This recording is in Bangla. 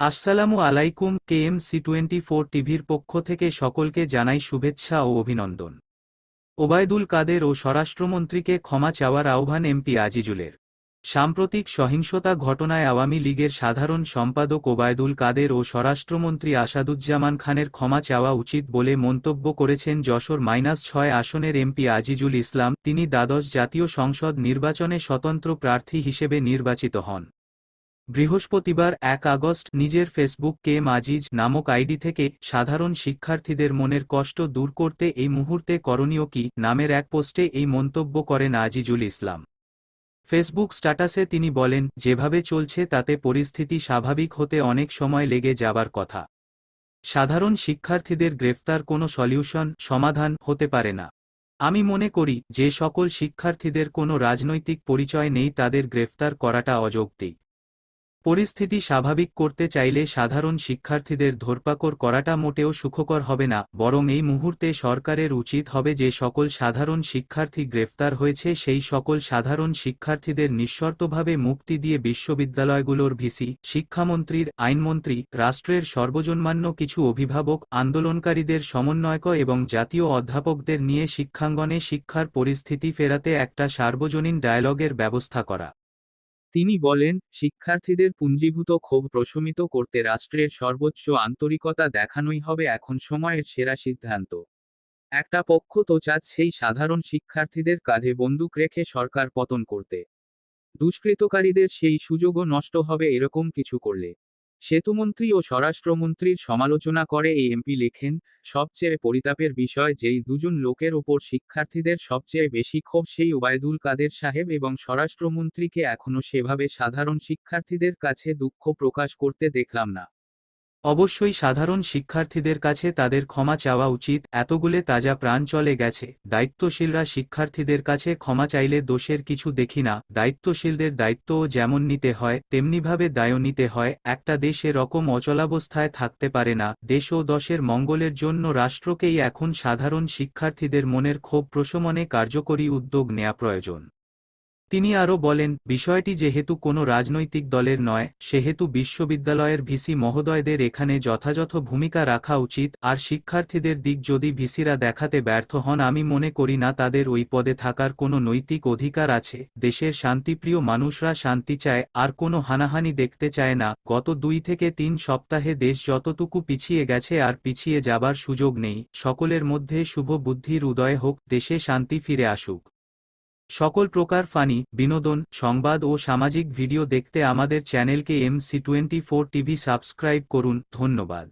আসসালামু আলাইকুম কে কেএমসি টোয়েন্টি ফোর টিভির পক্ষ থেকে সকলকে জানাই শুভেচ্ছা ও অভিনন্দন। ওবায়দুল কাদের ও স্বরাষ্ট্রমন্ত্রীকে ক্ষমা চাওয়ার আহ্বান এমপি আজিজুলের। সাম্প্রতিক সহিংসতা ঘটনায় আওয়ামী লীগের সাধারণ সম্পাদক ওবায়দুল কাদের ও স্বরাষ্ট্রমন্ত্রী আসাদুজ্জামান খানের ক্ষমা চাওয়া উচিত বলে মন্তব্য করেছেন যশোর মাইনাস ছয় আসনের এমপি আজিজুল ইসলাম, তিনি দ্বাদশ জাতীয় সংসদ নির্বাচনে স্বতন্ত্র প্রার্থী হিসেবে নির্বাচিত হন। বৃহস্পতিবার এক আগস্ট নিজের ফেসবুক কে মাজিজ নামক আইডি থেকে সাধারণ শিক্ষার্থীদের মনের কষ্ট দূর করতে এই মুহূর্তে করণীয় কি নামের এক পোস্টে এই মন্তব্য করেন আজিজুল ইসলাম। ফেসবুক স্ট্যাটাসে তিনি বলেন, যেভাবে চলছে তাতে পরিস্থিতি স্বাভাবিক হতে অনেক সময় লেগে যাবার কথা। সাধারণ শিক্ষার্থীদের গ্রেফতার কোনো সলিউশন, সমাধান হতে পারে না। আমি মনে করি, যে সকল শিক্ষার্থীদের কোনো রাজনৈতিক পরিচয় নেই তাদের গ্রেফতার করাটা অযৌক্তিক। পরিস্থিতি স্বাভাবিক করতে চাইলে সাধারণ শিক্ষার্থীদের ধরপাকড় করাটা মোটেও সুখকর হবে না, বরং এই মুহূর্তে সরকারের উচিত হবে যে সকল সাধারণ শিক্ষার্থী গ্রেফতার হয়েছে, সেই সকল সাধারণ শিক্ষার্থীদের নিঃশর্তভাবে মুক্তি দিয়ে বিশ্ববিদ্যালয়গুলোর ভিসি, শিক্ষামন্ত্রীর, আইনমন্ত্রী, রাষ্ট্রের সর্বজনমান্য কিছু অভিভাবক, আন্দোলনকারীদের সমন্বয়ক এবং জাতীয় অধ্যাপকদের নিয়ে শিক্ষাঙ্গনে শিক্ষার পরিস্থিতি ফেরাতে একটা সার্বজনীন ডায়ালগের ব্যবস্থা করা। তিনি বলেন, শিক্ষার্থীদের পুঞ্জীভূত ক্ষোভ প্রশমিত করতে রাষ্ট্রের সর্বোচ্চ আন্তরিকতা দেখানোই হবে এখন সময়ের সেরা সিদ্ধান্ত। একটা পক্ষ তো সেই সাধারণ শিক্ষার্থীদের কাঁধে বন্দুক রেখে সরকার পতন করতে। দুষ্কৃতকারীদের সেই সুযোগও নষ্ট হবে এরকম কিছু করলে। সেতুমন্ত্রী ও স্বরাষ্ট্রমন্ত্রীর সমালোচনা করে এই এমপি লেখেন, সবচেয়ে পরিতাপের বিষয় যেই দুজন লোকের ওপর শিক্ষার্থীদের সবচেয়ে বেশি ক্ষোভ সেই ওবায়দুল কাদের সাহেব এবং স্বরাষ্ট্রমন্ত্রীকে এখনও সেভাবে সাধারণ শিক্ষার্থীদের কাছে দুঃখ প্রকাশ করতে দেখলাম না। অবশ্যই সাধারণ শিক্ষার্থীদের কাছে তাদের ক্ষমা চাওয়া উচিত। এতগুলে তাজা প্রাণ চলে গেছে। দায়িত্বশীলরা শিক্ষার্থীদের কাছে ক্ষমা চাইলে দোষের কিছু দেখি না। দায়িত্বশীলদের দায়িত্বও যেমন নিতে হয়, তেমনিভাবে দায়ও নিতে হয়। একটা দেশ এরকম অচলাবস্থায় থাকতে পারে না। দেশ ও দশের মঙ্গলের জন্য রাষ্ট্রকেই এখন সাধারণ শিক্ষার্থীদের মনের ক্ষোভ প্রশমনে কার্যকরী উদ্যোগ নেয়া প্রয়োজন। তিনি আরও বলেন, বিষয়টি যেহেতু কোনো রাজনৈতিক দলের নয়, সেহেতু বিশ্ববিদ্যালয়ের ভিসি মহোদয়দের এখানে যথাযথ ভূমিকা রাখা উচিত, আর শিক্ষার্থীদের দিক যদি ভিসিরা দেখাতে ব্যর্থ হন, আমি মনে করি না তাদের ওই পদে থাকার কোনো নৈতিক অধিকার আছে। দেশের শান্তিপ্রিয় মানুষরা শান্তি চায়, আর কোনো হানাহানি দেখতে চায় না। গত দুই থেকে তিন সপ্তাহে দেশ যতটুকু পিছিয়ে গেছে আর পিছিয়ে যাবার সুযোগ নেই। সকলের মধ্যে শুভ বুদ্ধির উদয় হোক, দেশে শান্তি ফিরে আসুক। সকল প্রকার ফানি, বিনোদন, সংবাদ ও সামাজিক ভিডিও দেখতে আমাদের চ্যানেলকে MC twenty four TV subscribe করুন। ধন্যবাদ।